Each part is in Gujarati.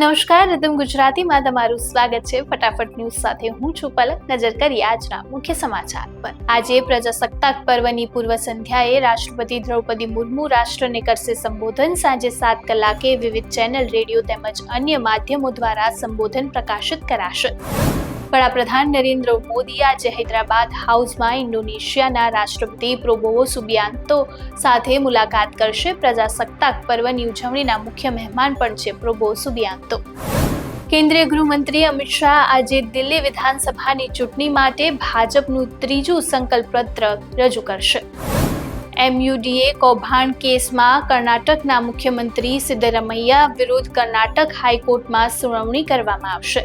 નમસ્કાર, રીધમ ગુજરાતીમાં તમારું સ્વાગત છે. ફટાફટ ન્યૂઝ સાથે હું છું પલક. નજર કરી આજના મુખ્ય સમાચાર પર. આજે પ્રજાસત્તાક પર્વની પૂર્વ સંધ્યાએ રાષ્ટ્રપતિ દ્રૌપદી મુર્મુ રાષ્ટ્રને કરશે સંબોધન. સાંજે સાત કલાકે વિવિધ ચેનલ, રેડિયો તેમજ અન્ય માધ્યમો દ્વારા સંબોધન પ્રકાશિત કરાશે. વડાપ્રધાન નરેન્દ્ર મોદી આજે હૈદરાબાદ હાઉસમાં ઇન્ડોનેશિયાના રાષ્ટ્રપતિ પ્રોબોવો સુબિયાન્તો સાથે મુલાકાત કરશે. પ્રજાસત્તાક પર્વની ઉજવણીના મુખ્ય મહેમાન પણ છે પ્રોબો સુબિયાન્તો કેન્દ્રીય ગૃહમંત્રી અમિત શાહ આજે દિલ્હી વિધાનસભાની ચૂંટણી માટે ભાજપનું ત્રીજું સંકલ્પ પત્ર રજૂ કરશે. એમયુડીએ કૌભાંડ કેસમાં કર્ણાટકના મુખ્યમંત્રી સિદ્ધરમૈયા વિરુદ્ધ કર્ણાટક હાઈકોર્ટમાં સુનાવણી કરવામાં આવશે.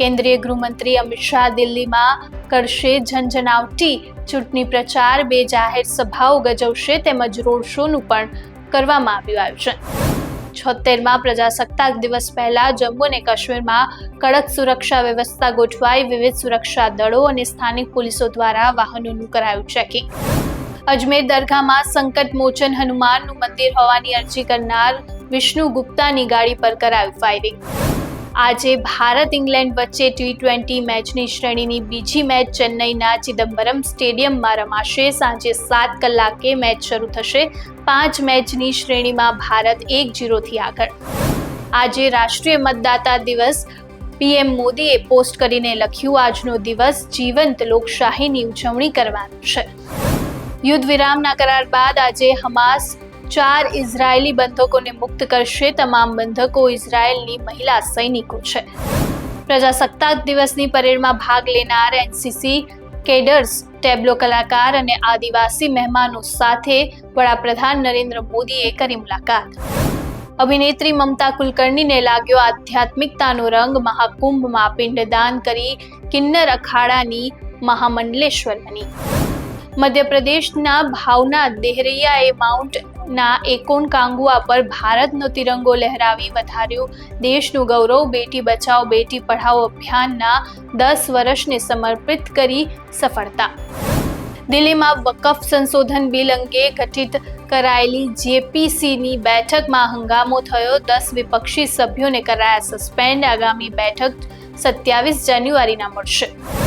કેન્દ્રીય ગૃહમંત્રી અમિત શાહ દિલ્હીમાં કરશે ઝંઝનાવટી. ચૂંટણી પ્રચાર બે જાહેર સભાઓ ગજવશે તેમજ રોડ શોનું પણ કરવામાં આવ્યું આયોજન. છોતેરમાં પ્રજાસત્તાક દિવસ પહેલા જમ્મુ અને કાશ્મીરમાં કડક સુરક્ષા વ્યવસ્થા ગોઠવાઈ વિવિધ સુરક્ષા દળો અને સ્થાનિક પોલીસો દ્વારા વાહનોનું કરાયું ચેકિંગ. અજમેર દરગાહમાં સંકટ મોચન હનુમાનનું મંદિર હોવાની અરજી કરનાર વિષ્ણુ ગુપ્તાની ગાડી પર કરાયું ફાયરિંગ. આજે ભારત ઇંગ્લેન્ડ વચ્ચે ટી ટ્વેન્ટી મેચની શ્રેણીની બીજી મેચ ચેન્નઈના ચિદમ્બરમ સ્ટેડિયમમાં રમાશે. સાંજે સાત કલાકે મેચ શરૂ થશે. પાંચ મેચની શ્રેણીમાં ભારત એક જીરોથી આગળ. આજે રાષ્ટ્રીય મતદાતા દિવસ. પીએમ મોદીએ પોસ્ટ કરીને લખ્યું, આજનો દિવસ જીવંત લોકશાહીની ઉજવણી કરવાનો છે. યુદ્ધ વિરામના કરાર બાદ આજે હમાસ ચાર ઇઝરાયેલી બંધકોને મુક્ત કરશે. તમામ બંધકો ઇઝરાયેલની મહિલા સૈનિકો છે. પ્રજાસત્તાક દિવસની પરેડમાં ભાગ લેનાર એનસીસી કેડર્સ, ટેબ્લો કલાકાર અને આદિવાસી મહેમાનો સાથે વડાપ્રધાન નરેન્દ્ર મોદીએ કરી મુલાકાત. અભિનેત્રી મમતા કુલકર્ણીને લાગ્યો આધ્યાત્મિકતાનો રંગ. મહાકુંભમાં પિંડદાન કરી કિન્નર અખાડાની મહામંડલેશ્વર બની મધ્યપ્રદેશના ભાવના દેહરૈયાએ માઉન્ટ ના એકોન કાંગુઆ પર ભારતનો તિરંગો લહેરાવી વધાર્યું. દેશનું ગૌરવ, બેટી બચાવો બેટી પઢાઓ અભિયાનના દસ વર્ષને સમર્પિત કરી સફળતા. દિલ્હીમાં વકફ સંશોધન બિલ અંગે ગઠિત કરાયેલી જેપીસીની બેઠકમાં હંગામો થયો. દસ વિપક્ષી સભ્યોને કરાયા સસ્પેન્ડ. આગામી બેઠક સત્યાવીસ જાન્યુઆરીના મળશે.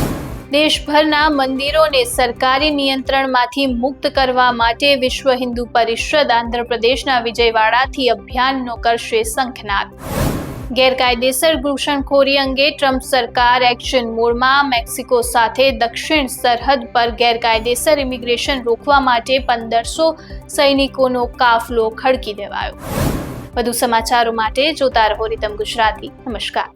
દેશભરના મંદિરોને સરકારી નિયંત્રણમાંથી મુક્ત કરવા માટે વિશ્વ હિન્દુ પરિષદ આંધ્રપ્રદેશના વિજયવાડાથી અભિયાનનો કરશે શંખનાદ. ગેરકાયદેસર ઘૂસણખોરી અંગે ટ્રમ્પ સરકાર એક્શન મોડમાં મેક્સિકો સાથે દક્ષિણ સરહદ પર ગેરકાયદેસર ઇમિગ્રેશન રોકવા માટે પંદરસો સૈનિકોનો કાફલો ખડકી દેવાયો. વધુ સમાચારો માટે જોતા રહો રીતમ ગુજરાતી. નમસ્કાર.